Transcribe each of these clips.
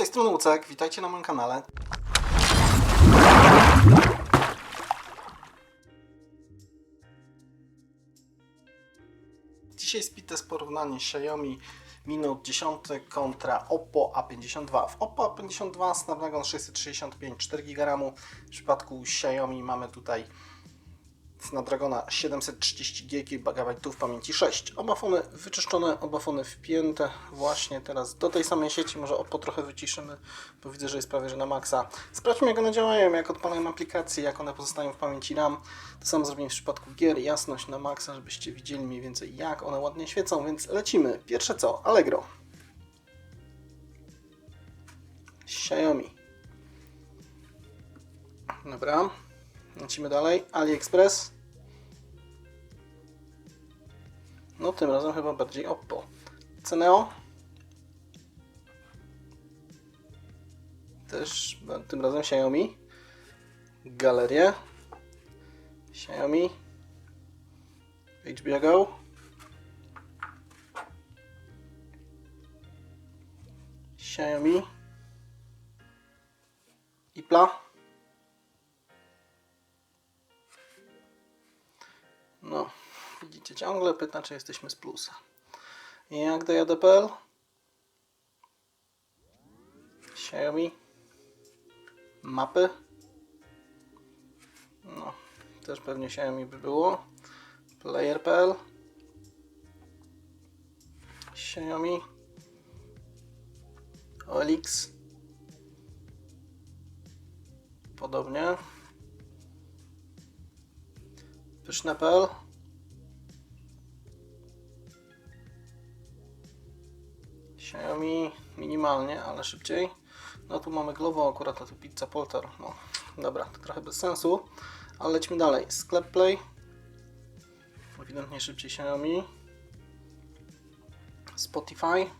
tej strony Łucek, witajcie na moim kanale. Dzisiaj speedtest porównanie Xiaomi Mi Note 10 kontra Oppo A52. W Oppo A52 Snapdragon 665 4 GB. W przypadku Xiaomi mamy tutaj Snapdragona 730 GB pamięci 6. Oba fony wyczyszczone, oba fony wpięte właśnie teraz do tej samej sieci. Może Oppo trochę wyciszymy, bo widzę, że jest prawie że na maksa. Sprawdźmy jak one działają, jak odpalają aplikacje, jak one pozostają w pamięci RAM. To samo zrobimy w przypadku gier, jasność na maksa, żebyście widzieli mniej więcej jak one ładnie świecą, więc lecimy. Pierwsze co? Allegro. Xiaomi. Dobra. Lecimy dalej. AliExpress. No tym razem chyba bardziej Oppo. Ceneo. Też tym razem Xiaomi. Galerie. Xiaomi. HBO Go. Xiaomi. Ipla. Ciągle pyta, czy jesteśmy z plusa. Jak do JDPL? Xiaomi. Mapy. No, też pewnie Xiaomi by było. Player.pl. Xiaomi. OLX. Podobnie. Pyszne.pl minimalnie, ale szybciej. No tu mamy Glovo akurat, a tu Pizza Polter. No dobra, to trochę bez sensu, ale lećmy dalej. Sklep Play. Ewidentnie szybciej Xiaomi. Spotify.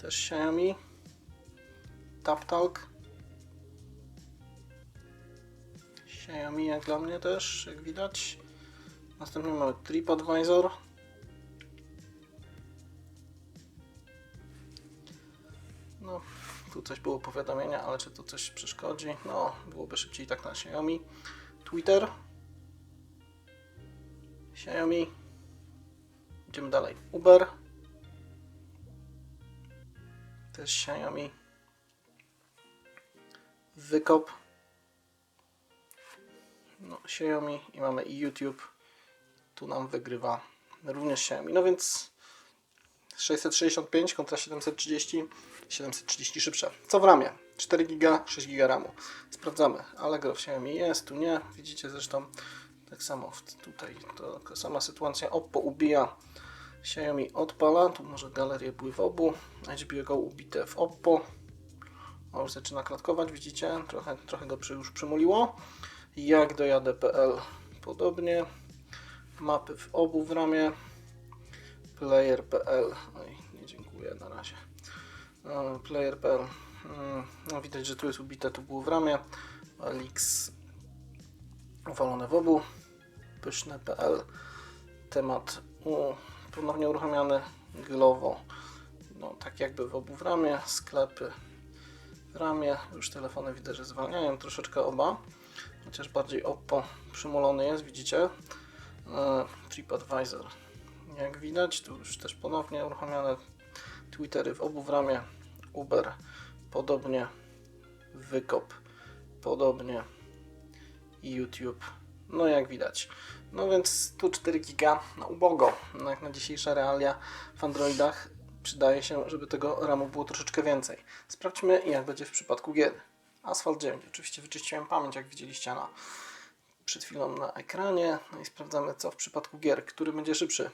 Też Xiaomi. TapTalk. Xiaomi jak dla mnie też, jak widać. Następnie mamy TripAdvisor. No, tu coś było powiadomienia, ale czy to coś przeszkodzi? No, byłoby szybciej tak na Xiaomi. Twitter. Xiaomi. Idziemy dalej. Uber. Też Xiaomi. Wykop. No, Xiaomi i mamy i YouTube. Tu nam wygrywa również Xiaomi. No więc 665 kontra 730. 730 szybsze. Co w ramie? 4 GB, 6 GB RAMu. Sprawdzamy. Allegro w Xiaomi jest, tu nie. Widzicie zresztą tak samo tutaj to sama sytuacja. Oppo ubija. Xiaomi odpala. Tu może galerie były w obu. HBO Go ubite w Oppo. O, już zaczyna klatkować, widzicie? Trochę, trochę go przy, już przymuliło. Jak do jadę.pl podobnie. Mapy w obu w ramię. Player.pl. Oj, nie dziękuję na razie. E, Player.pl. Mm, No, widać, że tu jest ubite, tu było w ramię. Alix uwalone w obu. Pyszne.pl. Temat u, ponownie uruchamiany. Glovo. No, tak jakby w obu w ramię. Sklepy w ramię. Już telefony widać, że zwalniają troszeczkę oba. Chociaż bardziej Oppo przymulony jest, widzicie. E, TripAdvisor. Jak widać, tu już też ponownie uruchamiane Twittery w obu w ramię. Uber podobnie. Wykop podobnie. I YouTube. No jak widać. No więc tu 4 giga na ubogo. No jak na dzisiejsze realia w Androidach przydaje się, żeby tego RAMu było troszeczkę więcej. Sprawdźmy jak będzie w przypadku gier. Asphalt 9. Oczywiście wyczyściłem pamięć, jak widzieliście na, przed chwilą na ekranie. No i sprawdzamy, co w przypadku gier. Który będzie szybszy?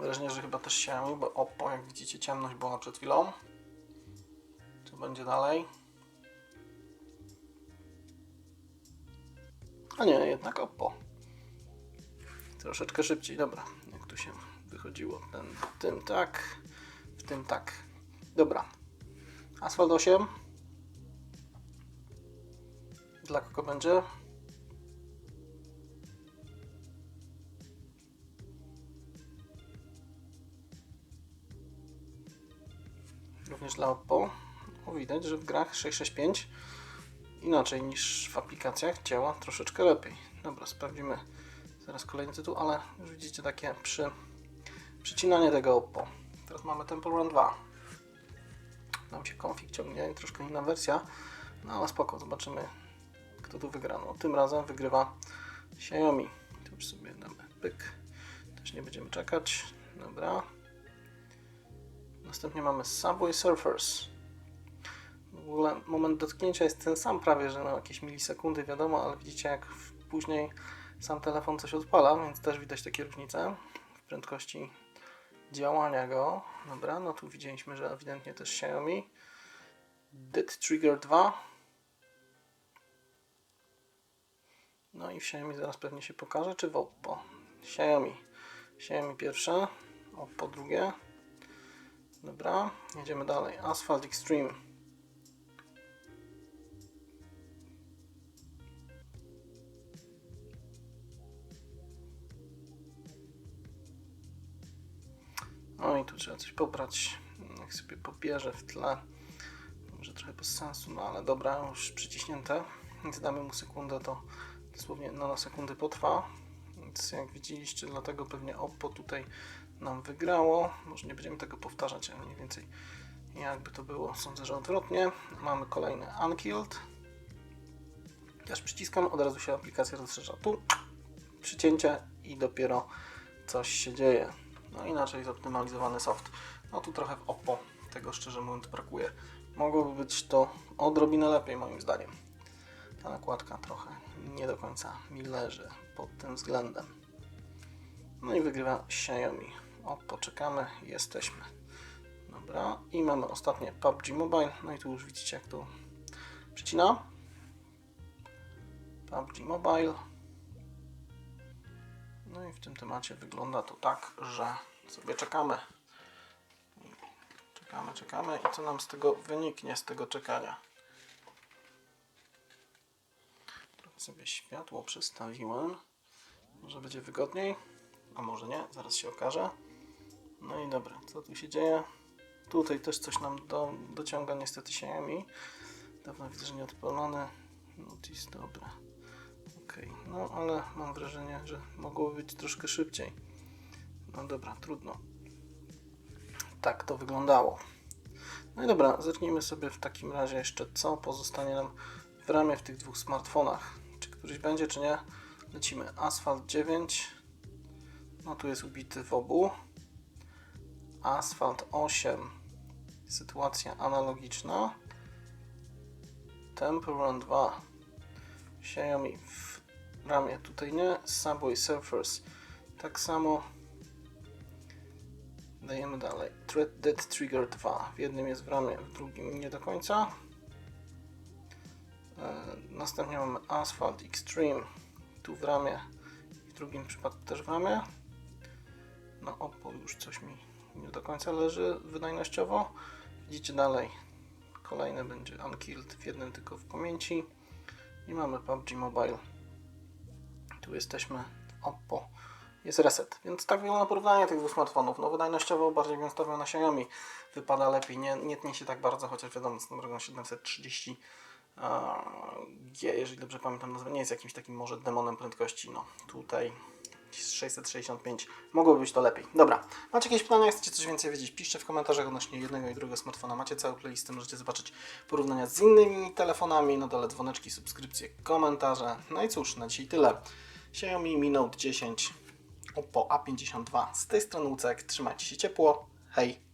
Wrażenie, że chyba też Xiaomi, bo Oppo, jak widzicie, ciemność była przed chwilą. Co będzie dalej? A nie, jednak Oppo. Troszeczkę szybciej, dobra. Jak tu się wychodziło? Ten, tym tak, w tym tak. Dobra. Asfalt 8. Dla kogo będzie? Również dla Oppo. Widać, że w grach 665 inaczej niż w aplikacjach działa troszeczkę lepiej. Dobra, sprawdzimy zaraz kolejny tytuł, ale już widzicie takie przy przycinanie tego Oppo. Teraz mamy Temple Run 2. Nam się config ciągnie, troszkę inna wersja, no ale spoko, zobaczymy kto tu wygra. No, tym razem wygrywa Xiaomi. Tu już sobie damy pyk. Też nie będziemy czekać. Dobra. Następnie mamy Subway Surfers. W ogóle moment dotknięcia jest ten sam prawie, że na jakieś milisekundy wiadomo, ale widzicie jak później sam telefon coś odpala, więc też widać takie różnice w prędkości działania go. Dobra, no tu widzieliśmy, że ewidentnie też Xiaomi. Dead Trigger 2. No i w Xiaomi zaraz pewnie się pokaże, czy w Oppo? Xiaomi. Xiaomi pierwsze, Oppo drugie. Dobra, jedziemy dalej. Asphalt Extreme. No i tu trzeba coś pobrać. Niech sobie pobierze w tle. Może trochę bez sensu, no ale dobra, już przyciśnięte. Więc damy mu sekundę, to dosłownie nanosekundy potrwa. Więc jak widzieliście, dlatego pewnie Oppo tutaj nam wygrało. Może nie będziemy tego powtarzać, ale mniej więcej jakby to było. Sądzę, że odwrotnie. Mamy kolejny Unkilled. Też przyciskam, od razu się aplikacja rozszerza. Tu przycięcie i dopiero coś się dzieje. No inaczej zoptymalizowany soft. No tu trochę w Oppo tego szczerze mówiąc brakuje. Mogłoby być to odrobinę lepiej moim zdaniem. Ta nakładka trochę nie do końca mi leży pod tym względem. No i wygrywa Xiaomi. O, poczekamy, jesteśmy. Dobra, i mamy ostatnie PUBG Mobile. No i tu już widzicie, jak to przycina. PUBG Mobile. No i w tym temacie wygląda to tak, że sobie czekamy. Czekamy, czekamy i co nam z tego wyniknie, z tego czekania. Sobie światło przestawiłem. Może będzie wygodniej, a może nie, zaraz się okaże. No i dobra, co tu się dzieje? Tutaj też coś nam do, dociąga niestety Xiaomi. Dawno widzę, że nie odpalony. Notice, dobra. Ok, no ale mam wrażenie, że mogło być troszkę szybciej. No dobra, trudno. Tak to wyglądało. No i dobra, zerknijmy sobie w takim razie jeszcze, co pozostanie nam w ramie w tych dwóch smartfonach. Któryś będzie, czy nie? Lecimy. Asphalt 9. No tu jest ubity w obu. Asphalt 8. Sytuacja analogiczna. Temple Run 2. Xiaomi w ramie tutaj nie. Subway Surfers tak samo. Dajemy dalej. Thread Dead Trigger 2. W jednym jest w ramie, w drugim nie do końca. E, następnie mamy Asphalt Extreme. Tu w ramię, w drugim przypadku też w ramię. No Oppo już coś mi nie do końca leży wydajnościowo. Widzicie dalej. Kolejny będzie Unkilled w jednym tylko w pamięci. I mamy PUBG Mobile. Tu jesteśmy w Oppo. Jest reset. Więc tak wygląda porównanie tych dwóch smartfonów. No wydajnościowo bardziej bym stawiał na Xiaomi. Wypada lepiej, nie, nie tnie się tak bardzo, chociaż wiadomo, Snapdragon 730 a, G, jeżeli dobrze pamiętam nazwę, nie jest jakimś takim może demonem prędkości. No tutaj 665 mogłoby być to lepiej. Dobra, macie jakieś pytania, chcecie coś więcej wiedzieć, piszcie w komentarzach odnośnie jednego i drugiego smartfona. Macie całą playlistę, możecie zobaczyć porównania z innymi telefonami, na dole dzwoneczki, subskrypcje, komentarze. No i cóż, na dzisiaj tyle. Xiaomi Mi Note 10, Oppo A52. Z tej strony Łucek, trzymajcie się ciepło, hej!